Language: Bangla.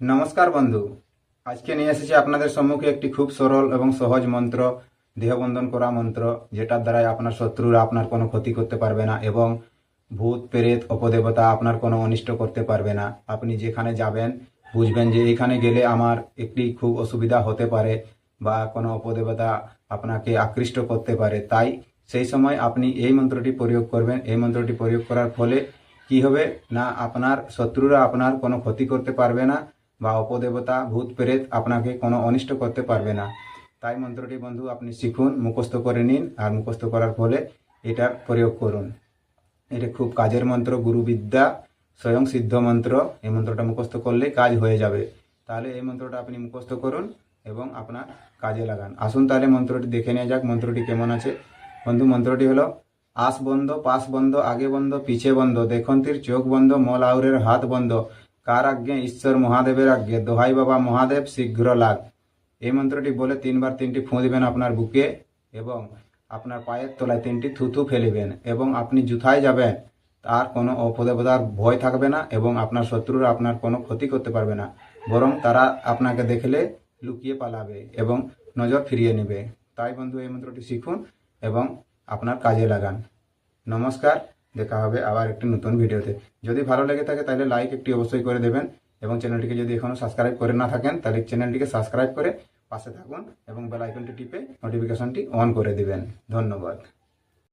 নমস্কার বন্ধু। আজকে নিয়ে এসেছি আপনাদের সম্মুখে একটি খুব সরল এবং সহজ মন্ত্র, দেহবন্ধন করা মন্ত্র, যেটার দ্বারাই আপনার শত্রুরা আপনার কোনো ক্ষতি করতে পারবে না এবং ভূত, প্রেত, অপদেবতা আপনার কোনো অনিষ্ট করতে পারবে না। আপনি যেখানে যাবেন, বুঝবেন যে এখানে গেলে আমার একটি খুব অসুবিধা হতে পারে বা কোনো অপদেবতা আপনাকে আকৃষ্ট করতে পারে। তাই সেই সময় আপনি এই মন্ত্রটি প্রয়োগ করবেন। এই মন্ত্রটি প্রয়োগ করার ফলে কি হবে? না, আপনার শত্রুরা আপনার কোনো ক্ষতি করতে পারবে না। বা অপদেবতা, ভূত, প্রেত আপনাকে কোনো অনিষ্ট করতে পারবে না। তাই মন্ত্রটি, বন্ধু, আপনি শিখুন, মুখস্থ করে নিন আর মুখস্থ করার ফলে এটার প্রয়োগ করুন। এটা খুব কাজের মন্ত্র, গুরুবিদ্যা, স্বয়ং সিদ্ধ মন্ত্র। এই মন্ত্রটা মুখস্থ করলে কাজ হয়ে যাবে। তাহলে এই মন্ত্রটা আপনি মুখস্থ করুন এবং আপনার কাজে লাগান। আসুন তাহলে মন্ত্রটি দেখে নেওয়া যাক, মন্ত্রটি কেমন আছে। বন্ধু, মন্ত্রটি হলো আস বন্ধ, পাশ বন্ধ, আগে বন্ধ, পিছে বন্ধ, দেখন্তির চোখ বন্ধ, মল আউরের হাত বন্ধ। কার আজ্ঞে? ঈশ্বর মহাদেবের আজ্ঞে। দোহাই বাবা মহাদেব, শীঘ্র লাগ। এই মন্ত্রটি বলে তিনবার তিনটি ফুঁ দিবেন আপনার বুকে এবং আপনার পায়ের তলায় তিনটি থুথু ফেলিবেন এবং আপনি জুথায় যাবেন, তার কোনো অপদেবতার ভয় থাকবে না এবং আপনার শত্রুরা আপনার কোনো ক্ষতি করতে পারবে না। বরং তারা আপনাকে দেখলে লুকিয়ে পালাবে এবং নজর ফিরিয়ে নেবে। তাই বন্ধু, এই মন্ত্রটি শিখুন এবং আপনার কাজে লাগান। নমস্কার। দেখা হবে আবার একটি নতুন ভিডিওতে। যদি ভালো লেগে থাকে তাহলে লাইক একটি অবশ্যই করে দেবেন এবং চ্যানেলটিকে যদি এখনও সাবস্ক্রাইব করে না থাকেন তাহলে চ্যানেলটিকে সাবস্ক্রাইব করে পাশে থাকুন এবং বেল আইকনটি টিপে নোটিফিকেশনটি অন করে দেবেন। ধন্যবাদ।